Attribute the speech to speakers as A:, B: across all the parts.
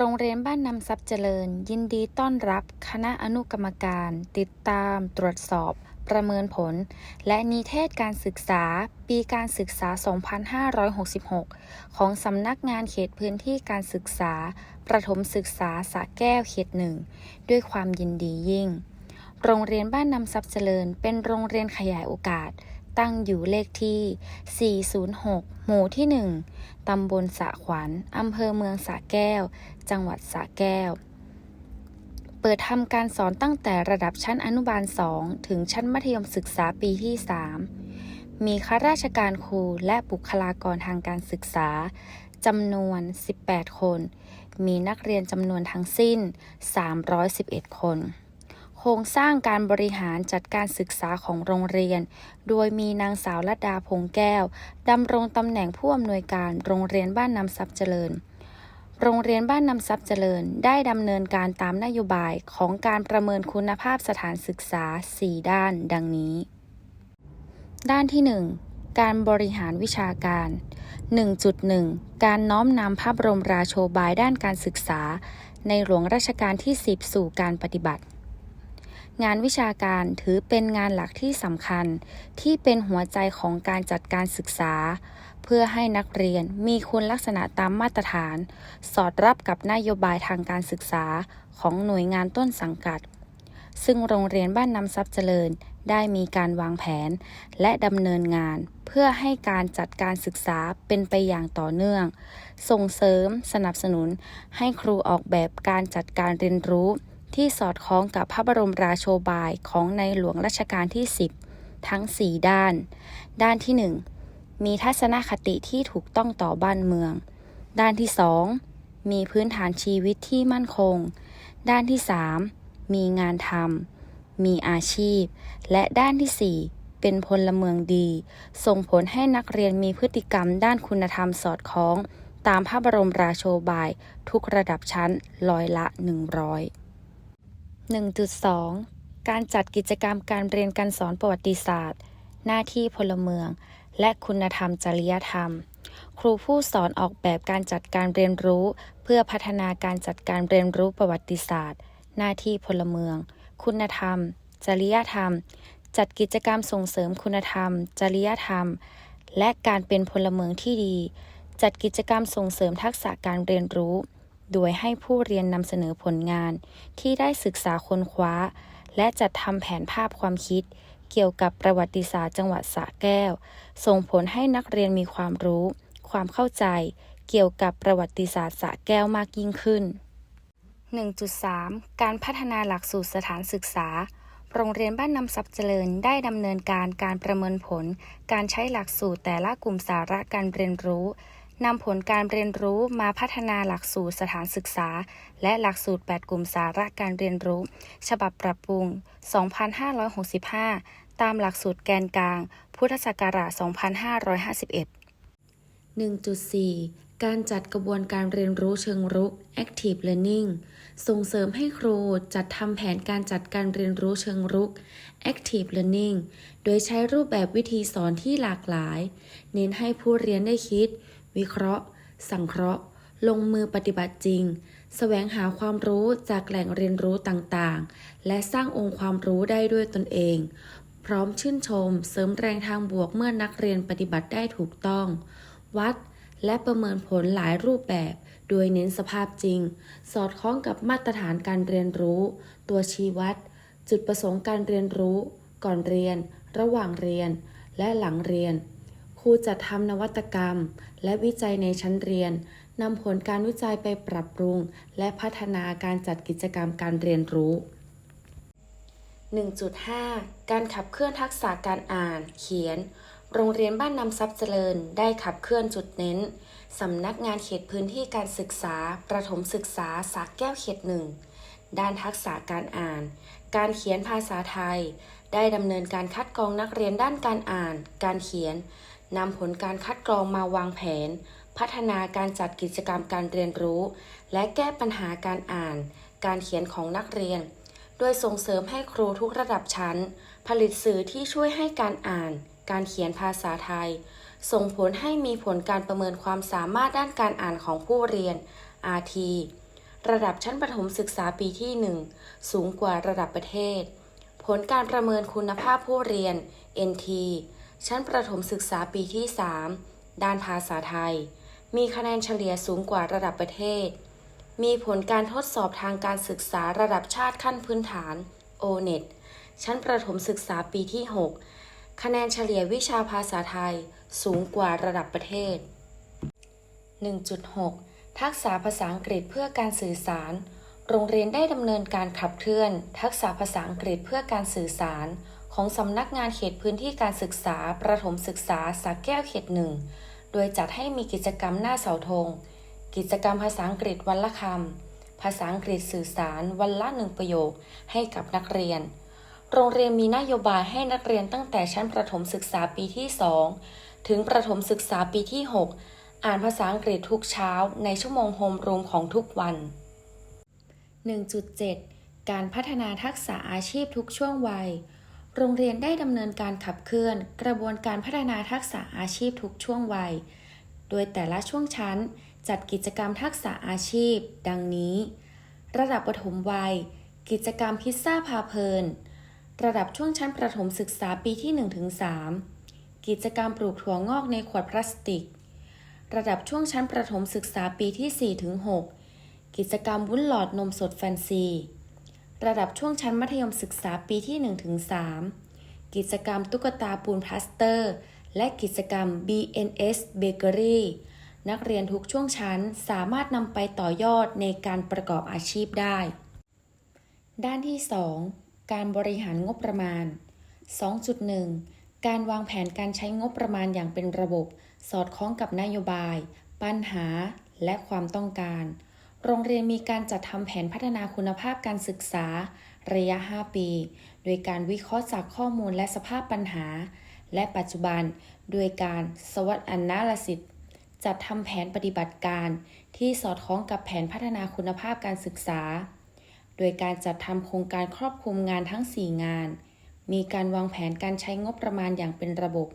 A: โรงเรียนบ้านนำทรัพย์เจริญ ยินดีต้อนรับคณะอนุกรรมการ ติดตามตรวจสอบ ประเมินผล และนิเทศการศึกษา ปีการศึกษา 2566 ของสำนักงานเขตพื้นที่การศึกษา ประถมศึกษาสระแก้วเขตหนึ่ง ด้วยความยินดียิ่ง โรงเรียนบ้านนำทรัพย์เจริญ เป็นโรงเรียนขยายโอกาส ตั้งอยู่เลขที่ 406 หมู่ที่ 1 ตำบลสะขวัญ อำเภอเมืองสะแก้ว จังหวัดสะแก้ว เปิดทำการสอนตั้งแต่ระดับชั้นอนุบาล 2 ถึงชั้นมัธยมศึกษาปีที่ 3 มีข้าราชการครูและบุคลากรทางการศึกษาจำนวน 18 คน มีนักเรียนจำนวนทั้งสิ้น 311 คน ครงสร้างการบริหารจัดการศึกษาของโรงเรียน โดยมีนางสาวลัดาพงแก้วดำรงตำแหน่งผู้อำนวยการโรงเรียนบ้านนำทรัพย์เจริญ โรงเรียนบ้านนำทรัพย์เจริญ ได้ดำเนินการตามนโยบายของการประเมินคุณภาพสถานศึกษา 4 ด้าน ดังนี้ ด้านที่ 1 การบริหารวิชาการ 1.1 การน้อมนำพระบรมราโชบายด้านการศึกษา ในหลวงรัชกาลที่ 10 สู่การปฏิบัติ งานวิชาการถือเป็นงานหลักที่สำคัญ ที่เป็นหัวใจของการจัดการศึกษา เพื่อให้นักเรียนมีคุณลักษณะตามมาตรฐาน สอดรับกับนโยบายทางการศึกษาของหน่วยงานต้นสังกัด ซึ่งโรงเรียนบ้านนำทรัพย์เจริญได้มีการวางแผน และดำเนินงาน เพื่อให้การจัดการศึกษาเป็นไปอย่างต่อเนื่อง ส่งเสริมสนับสนุนให้ครูออกแบบการจัดการเรียนรู้ ที่สอดคล้องกับพระบรมราโชบายของในหลวงรัชกาลที่ 10 ทั้ง 4 ด้าน ด้านที่ 1 มีทัศนคติที่ถูกต้องต่อบ้านเมือง ด้านที่ 2 มีพื้นฐานชีวิตที่มั่นคง ด้านที่ 3 มีงานทำมีอาชีพ และด้านที่ 4เป็นพลเมืองดี ส่งผลให้นักเรียนมีพฤติกรรมด้านคุณธรรมสอดคล้อง ตามพระบรมราโชบาย ทุกระดับชั้นร้อยละ 100 1.2 การจัดกิจกรรมการเรียนการสอนประวัติศาสตร์ หน้าที่พลเมือง และคุณธรรมจริยธรรม ครูผู้สอนออกแบบการจัดการเรียนรู้ เพื่อพัฒนาการจัดการเรียนรู้ประวัติศาสตร์ หน้าที่พลเมือง คุณธรรม จริยธรรม จัดกิจกรรมส่งเสริมคุณธรรม จริยธรรม และการเป็นพลเมืองที่ดี จัดกิจกรรมส่งเสริมทักษะการเรียนรู้ โดยให้ผู้เรียนนำเสนอผลงานที่ได้ศึกษาค้นคว้า และจัดทำแผนภาพความคิด เกี่ยวกับประวัติศาสตร์จังหวัดสระแก้ว ส่งผลให้นักเรียนมีความรู้ ความเข้าใจ เกี่ยวกับประวัติศาสตร์สระแก้วมากยิ่งขึ้น 1.3 การพัฒนาหลักสูตรสถานศึกษา โรงเรียนบ้านนำทรัพย์เจริญได้ดำเนินการการประเมินผล การใช้หลักสูตรแต่ละกลุ่มสาระการเรียนรู้ นำผลการเรียนรู้มาพัฒนาหลักสูตรสถานศึกษา และหลักสูตร 8 กลุ่มสาระการเรียนรู้ ฉบับปรับปรุง 2565 ตามหลักสูตรแกนกลาง พุทธศักราช 2551 1.4 การจัดกระบวนการเรียนรู้เชิงรุก Active Learning ส่งเสริมให้ครูจัดทำแผนการจัดการเรียนรู้เชิงรุก Active Learning โดยใช้รูปแบบวิธีสอนที่หลากหลาย เน้นให้ผู้เรียนได้คิด วิเคราะห์ สังเคราะห์ ลงมือปฏิบัติจริงแสวงหาความรู้จากแหล่งเรียนรู้ต่างๆ และสร้างองค์ความรู้ได้ด้วยตนเอง พร้อมชื่นชม เสริมแรงทางบวกเมื่อนักเรียนปฏิบัติได้ถูกต้อง วัดและประเมินผลหลายรูปแบบ โดยเน้นสภาพจริง สอดคล้องกับมาตรฐานการเรียนรู้ ตัวชี้วัด จุดประสงค์การเรียนรู้ ก่อนเรียน ระหว่างเรียน และหลังเรียน รูจะทำนวัตกรรม และวิจัยในชั้นเรียนนำผลการวิจัยไปปรับปรุง และพัฒนาการจัดกิจกรรมการเรียนรู้ 1.5 การขับเคลื่อนทักษะการอ่าน เขียน โรงเรียนบ้านนำทรัพย์เจริญได้ขับเคลื่อนจุดเน้นสำนักงานเขตพื้นที่การศึกษา ประถมศึกษาสากแก้วเขตหนึ่งด้านทักษะการอ่าน การเขียนภาษาไทย ได้ดำเนินการคัดกรองนักเรียนด้านการอ่าน การเขียน นำผลการคัดกรองมาวางแผน พัฒนาการจัดกิจกรรมการเรียนรู้ และแก้ปัญหาการอ่าน การเขียนของนักเรียน โดยส่งเสริมให้ครูทุกระดับชั้น ผลิตสื่อที่ช่วยให้การอ่าน การเขียนภาษาไทย ส่งผลให้มีผลการประเมินความสามารถด้านการอ่านของผู้เรียน RT ระดับชั้นประถมศึกษาปีที่ 1 สูงกว่าระดับประเทศ ผลการประเมินคุณภาพผู้เรียน NT ชั้นประถมศึกษาปีที่ 3 ด้านภาษาไทย มีคะแนนเฉลี่ยสูงกว่าระดับประเทศ มีผลการทดสอบทางการศึกษาระดับชาติขั้นพื้นฐาน O-NET ชั้นประถมศึกษาปีที่ 6 คะแนนเฉลี่ยวิชาภาษาไทยสูงกว่าระดับประเทศ 1.6 ทักษะภาษาอังกฤษเพื่อการสื่อสาร โรงเรียนได้ดำเนินการขับเคลื่อน ทักษะภาษาอังกฤษเพื่อการสื่อสาร ของสำนักงานเขตพื้นที่การศึกษา ประถมศึกษาสาแก้วเขตหนึ่ง โดยจัดให้มีกิจกรรมหน้าเสาธง กิจกรรมภาษาอังกฤษวันละคำ ภาษาอังกฤษสื่อสารวันละหนึ่งประโยคให้กับนักเรียน โรงเรียนมีนโยบายให้นักเรียนตั้งแต่ชั้นประถมศึกษาปีที่ 2 ถึงประถมศึกษาปีที่ 6 อ่านภาษาอังกฤษทุกเช้าในชั่วโมงโฮมรูมของทุกวัน 1.7 การพัฒนาทักษะอาชีพทุกช่วงวัย โรงเรียนได้ดำเนินการขับเคลื่อน กระบวนการพัฒนาทักษะอาชีพทุกช่วงวัย โดยแต่ละช่วงชั้น จัดกิจกรรมทักษะอาชีพ ดังนี้ ระดับประถมวัย กิจกรรมพิซซ่าพาเพลิน ระดับช่วงชั้นประถมศึกษาปีที่ 1-3 กิจกรรมปลูกถั่วงอกในขวดพลาสติก ระดับช่วงชั้นประถมศึกษาปีที่ 4-6 กิจกรรมวุ้นหลอดนมสดแฟนซี ระดับช่วงชั้นมัธยมศึกษาปีที่ 1-3 กิจกรรมตุ๊กตาปูนพลาสเตอร์ และกิจกรรม BNS Bakery นักเรียนทุกช่วงชั้นสามารถนำไปต่อยอดในการประกอบอาชีพได้ ด้านที่ 2 การบริหารงบประมาณ 2.1 การวางแผนการใช้งบประมาณอย่างเป็นระบบ สอดคล้องกับนโยบาย ปัญหา และความต้องการ โรงเรียนมีการจัดทำแผนพัฒนาคุณภาพการศึกษา ระยะ 5 ปี โดยการวิเคราะห์จากข้อมูลและสภาพปัญหา และปัจจุบัน โดยการสวัสดอันนาลสิตจัดทำแผนปฏิบัติการ ที่สอดคล้องกับแผนพัฒนาคุณภาพการศึกษา โดยการจัดทำโครงการครอบคลุมงานทั้ง 4 งาน มีการวางแผนการใช้งบประมาณอย่างเป็นระบบ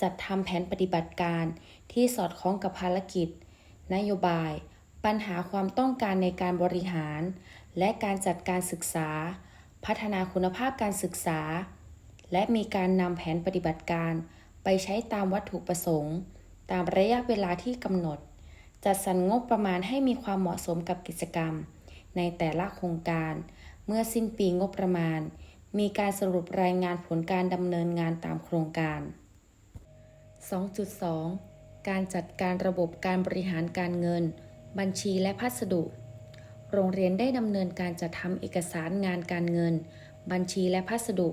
A: จัดทำแผนปฏิบัติการ ที่สอดคล้องกับภารกิจ นโยบาย ปัญหาความต้องการในการบริหาร และการจัดการศึกษา พัฒนาคุณภาพการศึกษา และมีการนำแผนปฏิบัติการ ไปใช้ตามวัตถุประสงค์ ตามระยะเวลาที่กำหนด จัดสรรงบประมาณให้มีความเหมาะสมกับกิจกรรม ในแต่ละโครงการ เมื่อสิ้นปีงบประมาณ มีการสรุปรายงานผลการดำเนินงานตามโครงการ 2.2 การจัดการระบบการบริหารการเงิน บัญชีและพัสดุ โรงเรียนได้ดำเนินการจัดทำเอกสารงานการเงิน บัญชีและพัสดุ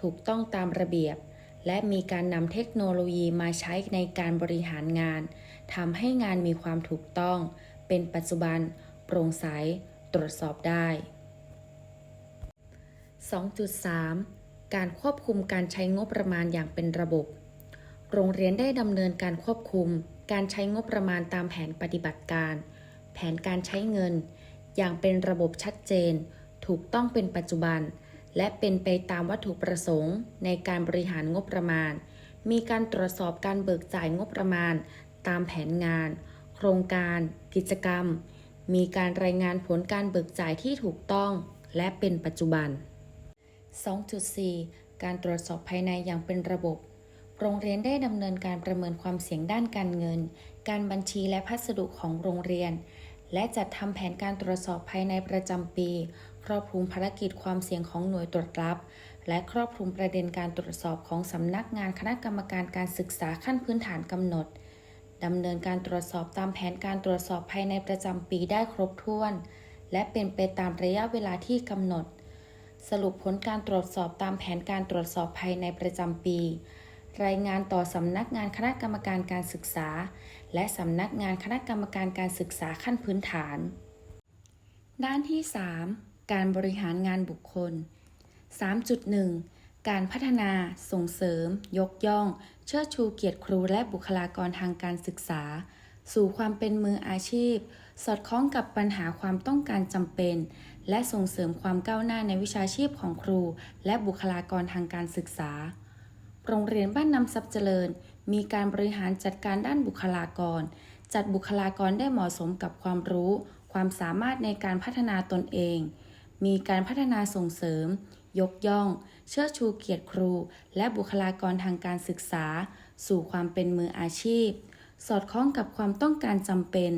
A: ถูกต้องตามระเบียบ และมีการนำเทคโนโลยีมาใช้ในการบริหารงานทำให้งานมีความถูกต้อง เป็นปัจจุบัน โปร่งใส ตรวจสอบได้ 2.3 การควบคุมการใช้งบประมาณอย่างเป็นระบบ โรงเรียนได้ดำเนินการควบคุม การใช้งบประมาณตามแผนปฏิบัติการ แผนการใช้เงิน อย่างเป็นระบบชัดเจน ถูกต้องเป็นปัจจุบัน และเป็นไปตามวัตถุประสงค์ ในการบริหารงบประมาณ มีการตรวจสอบการเบิกจ่ายงบประมาณ ตามแผนงาน โครงการ กิจกรรม มีการรายงานผลการเบิกจ่ายที่ถูกต้อง และเป็นปัจจุบัน 2.4 การตรวจสอบภายในอย่างเป็นระบบ โรงเรียนได้ดำเนินการประเมินความเสี่ยงด้านการเงิน การบัญชีและพัสดุของโรงเรียน และจัดทำแผนการตรวจสอบภายในประจำปี ครอบคลุมภารกิจความเสี่ยงของหน่วยตรวจรับ และครอบคลุมประเด็นการตรวจสอบของสำนักงานคณะกรรมการการศึกษาขั้นพื้นฐานกำหนดดำเนินการตรวจสอบตามแผนการตรวจสอบภายในประจำปีได้ครบถ้วน และเป็นไปตามระยะเวลาที่กำหนด สรุปผลการตรวจสอบตามแผนการตรวจสอบภายในประจำปี รายงานต่อสำนักงานคณะกรรมการการศึกษา และสำนักงานคณะกรรมการการศึกษาขั้นพื้นฐาน ด้านที่ 3 การบริหารงานบุคคล 3.1 การพัฒนา ส่งเสริม ยกย่อง เชิดชูเกียรติครูและบุคลากรทางการศึกษา สู่ความเป็นมืออาชีพ สอดคล้องกับปัญหาความต้องการจำเป็น และส่งเสริมความก้าวหน้าในวิชาชีพของครู และบุคลากรทางการศึกษา โรงเรียนบ้านน้ำซับเจริญ มีการบริหารจัดการด้านบุคลากร จัดบุคลากรได้เหมาะสมกับความรู้ ความสามารถในการพัฒนาตนเอง มีการพัฒนาส่งเสริม ยกย่อง เชิดชูเกียรติครู และบุคลากรทางการศึกษา สู่ความเป็นมืออาชีพ สอดคล้องกับความต้องการจำเป็น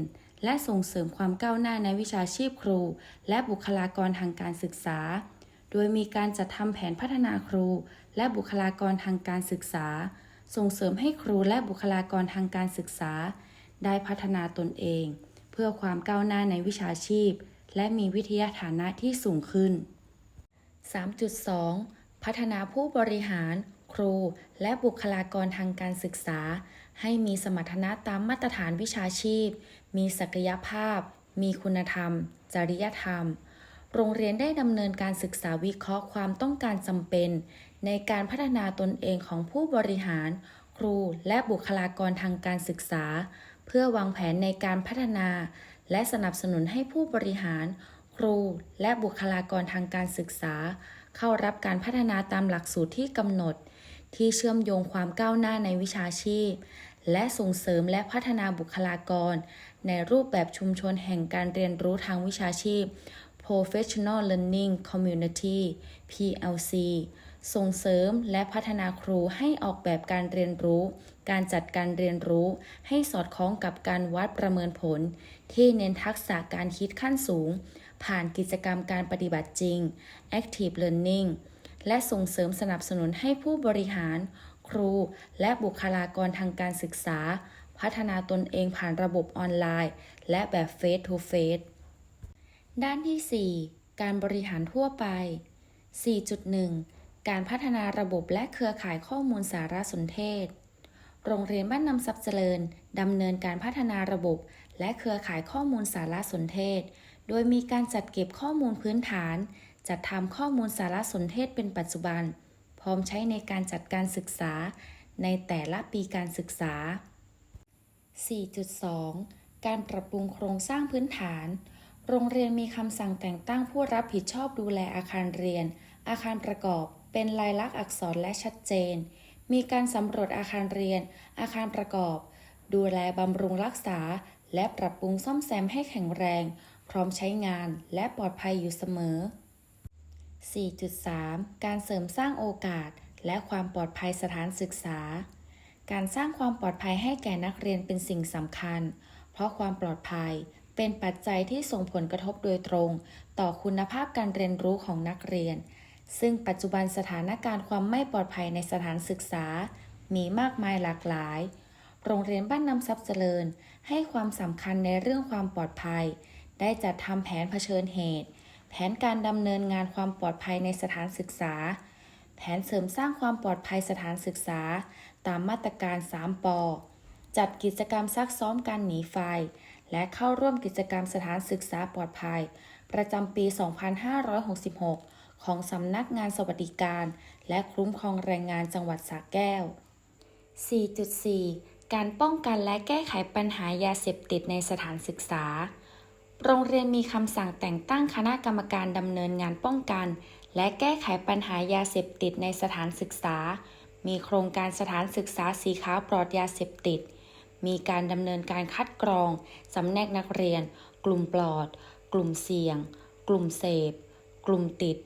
A: และส่งเสริมความก้าวหน้าในวิชาชีพครู และบุคลากรทางการศึกษา โดยมีการจัดทำแผนพัฒนาครู และบุคลากรทางการศึกษา ส่งเสริมให้ครูและบุคลากรทางการศึกษา ได้พัฒนาตนเอง เพื่อความก้าวหน้าในวิชาชีพ และมีวิทยาฐานะที่สูงขึ้น 3.2 พัฒนาผู้บริหาร ครู และบุคลากรทางการศึกษา ให้มีสมรรถนะตามมาตรฐานวิชาชีพ มีศักยภาพ มีคุณธรรม จริยธรรมโรงเรียนได้ดำเนินการศึกษาวิเคราะห์ความต้องการจำเป็น ในการพัฒนาตนเองของผู้บริหาร ครูและบุคลากรทางการศึกษา เพื่อวางแผนในการพัฒนา และสนับสนุนให้ผู้บริหาร ครูและบุคลากรทางการศึกษา เข้ารับการพัฒนาตามหลักสูตรที่กำหนด ที่เชื่อมโยงความก้าวหน้าในวิชาชีพ และส่งเสริมและพัฒนาบุคลากร ในรูปแบบชุมชนแห่งการเรียนรู้ทางวิชาชีพ Professional Learning Community PLC ส่งเสริมและพัฒนาครูให้ออกแบบการเรียนรู้ การจัดการเรียนรู้ ให้สอดคล้องกับการวัดประเมินผล ที่เน้นทักษะการคิดขั้นสูง ผ่านกิจกรรมการปฏิบัติจริง Active Learning และส่งเสริมสนับสนุนให้ผู้บริหาร ครู และบุคลากรทางการศึกษา พัฒนาตนเองผ่านระบบออนไลน์ และแบบ Face to Face ด้านที่ 4 การบริหารทั่วไป 4.1 การพัฒนาระบบและเครือข่ายข้อมูลสารสนเทศ โรงเรียนบ้านนำทรัพย์เจริญดำเนินการพัฒนาระบบ และเครือข่ายข้อมูลสารสนเทศ โดยมีการจัดเก็บข้อมูลพื้นฐาน จัดทำข้อมูลสารสนเทศเป็นปัจจุบัน พร้อมใช้ในการจัดการศึกษา ในแต่ละปีการศึกษา 4.2 การปรับปรุงโครงสร้างพื้นฐาน โรงเรียนมีคำสั่งแต่งตั้งผู้รับผิดชอบดูแลอาคารเรียน อาคารประกอบ เป็นลายลักษณ์อักษรและชัดเจน มีการสำรวจอาคารเรียน อาคารประกอบ ดูแลบำรุงรักษา และปรับปรุงซ่อมแซมให้แข็งแรง พร้อมใช้งานและปลอดภัยอยู่เสมอ 4.3 การเสริมสร้างโอกาส และความปลอดภัยสถานศึกษา การสร้างความปลอดภัยให้แก่นักเรียนเป็นสิ่งสำคัญ เพราะความปลอดภัยเป็นปัจจัยที่ส่งผลกระทบโดยตรง ต่อคุณภาพการเรียนรู้ของนักเรียน ซึ่งปัจจุบันสถานการณ์ความไม่ปลอดภัยในสถานศึกษา มีมากมายหลากหลาย โรงเรียนบ้านน้ำซับเจริญ ให้ความสำคัญในเรื่องความปลอดภัย ได้จัดทำแผนเผชิญเหตุ แผนการดำเนินงานความปลอดภัยในสถานศึกษา แผนเสริมสร้างความปลอดภัยสถานศึกษา ตามมาตรการ 3ปจัดกิจกรรมซักซ้อมการหนีไฟ และเข้าร่วมกิจกรรมสถานศึกษาปลอดภัย ประจำปี 2566 ของสำนักงานสวัสดิการ และคุ้มครองแรงงานจังหวัดสระแก้ว 4.4 การป้องกันและแก้ไขปัญหายาเสพติดในสถานศึกษา โรงเรียนมีคำสั่งแต่งตั้งคณะกรรมการดำเนินงานป้องกัน และแก้ไขปัญหายาเสพติดในสถานศึกษา มีโครงการสถานศึกษาสีขาวปลอดยาเสพติด มีการดำเนินการคัดกรอง สำแนกนักเรียน กลุ่มปลอด กลุ่มเสี่ยง กลุ่มเสพ กลุ่มติด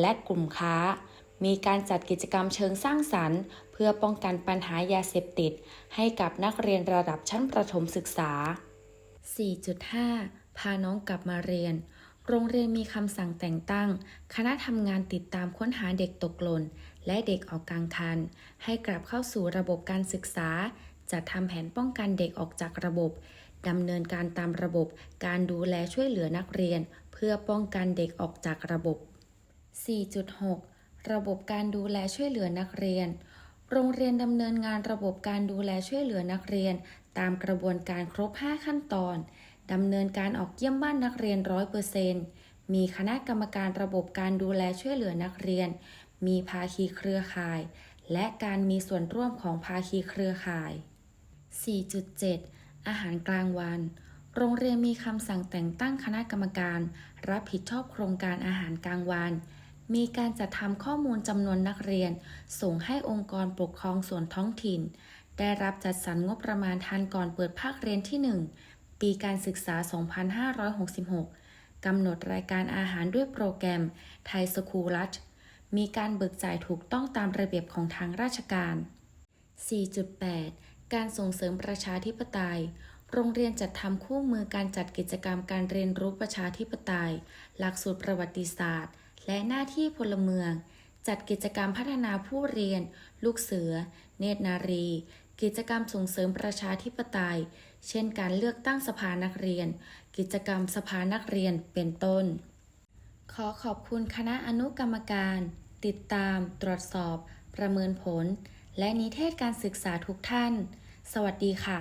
A: และกลุ่มค้า มีการจัดกิจกรรมเชิงสร้างสรรค์ เพื่อป้องกันปัญหายาเสพติด ให้กับนักเรียนระดับชั้นประถมศึกษา 4.5 พาน้องกลับมาเรียน โรงเรียนมีคำสั่งแต่งตั้ง คณะทำงานติดตามค้นหาเด็กตกหล่น และเด็กออกกลางคัน ให้กลับเข้าสู่ระบบการศึกษา จัดทำแผนป้องกันเด็กออกจากระบบดำเนินการตามระบบการดูแลช่วยเหลือนักเรียน เพื่อป้องกันเด็กออกจากระบบ 4.6 ระบบการดูแลช่วยเหลือนักเรียน โรงเรียนดำเนินงานระบบการดูแลช่วยเหลือนักเรียน ตามกระบวนการครบ 5 ขั้นตอนดำเนินการออกเยี่ยมบ้านนักเรียน 100%มีคณะกรรมการระบบการดูแลช่วยเหลือนักเรียน มีภาคีเครือข่าย และการมีส่วนร่วมของภาคีเครือข่าย 4.7 อาหารกลางวันโรงเรียนมีคำสั่งแต่งตั้งคณะกรรมการ รับผิดชอบโครงการอาหารกลางวัน มีการจัดทำข้อมูลจำนวนนักเรียน ส่งให้องค์กรปกครองส่วนท้องถิ่น ได้รับจัดสรรงบประมาณทันก่อนเปิดภาคเรียนที่ 1 ปีการศึกษา 2566 กำหนดรายการอาหารด้วยโปรแกรมไทยสคูลัชมีการเบิกจ่ายถูกต้องตามระเบียบของทางราชการ 4.8 การส่งเสริมประชาธิปไตย โรงเรียนจัดทำคู่มือการจัดกิจกรรมการเรียนรู้ประชาธิปไตย หลักสูตรประวัติศาสตร์ และหน้าที่พลเมือง จัดกิจกรรมพัฒนาผู้เรียน ลูกเสือ เนตรนารี กิจกรรมส่งเสริมประชาธิปไตย เช่นการเลือกตั้งสภานักเรียน กิจกรรมสภานักเรียนเป็นต้น ขอขอบคุณคณะอนุกรรมการ ติดตาม ตรวจสอบ ประเมินผล และนิเทศการศึกษาทุกท่าน สวัสดีค่ะ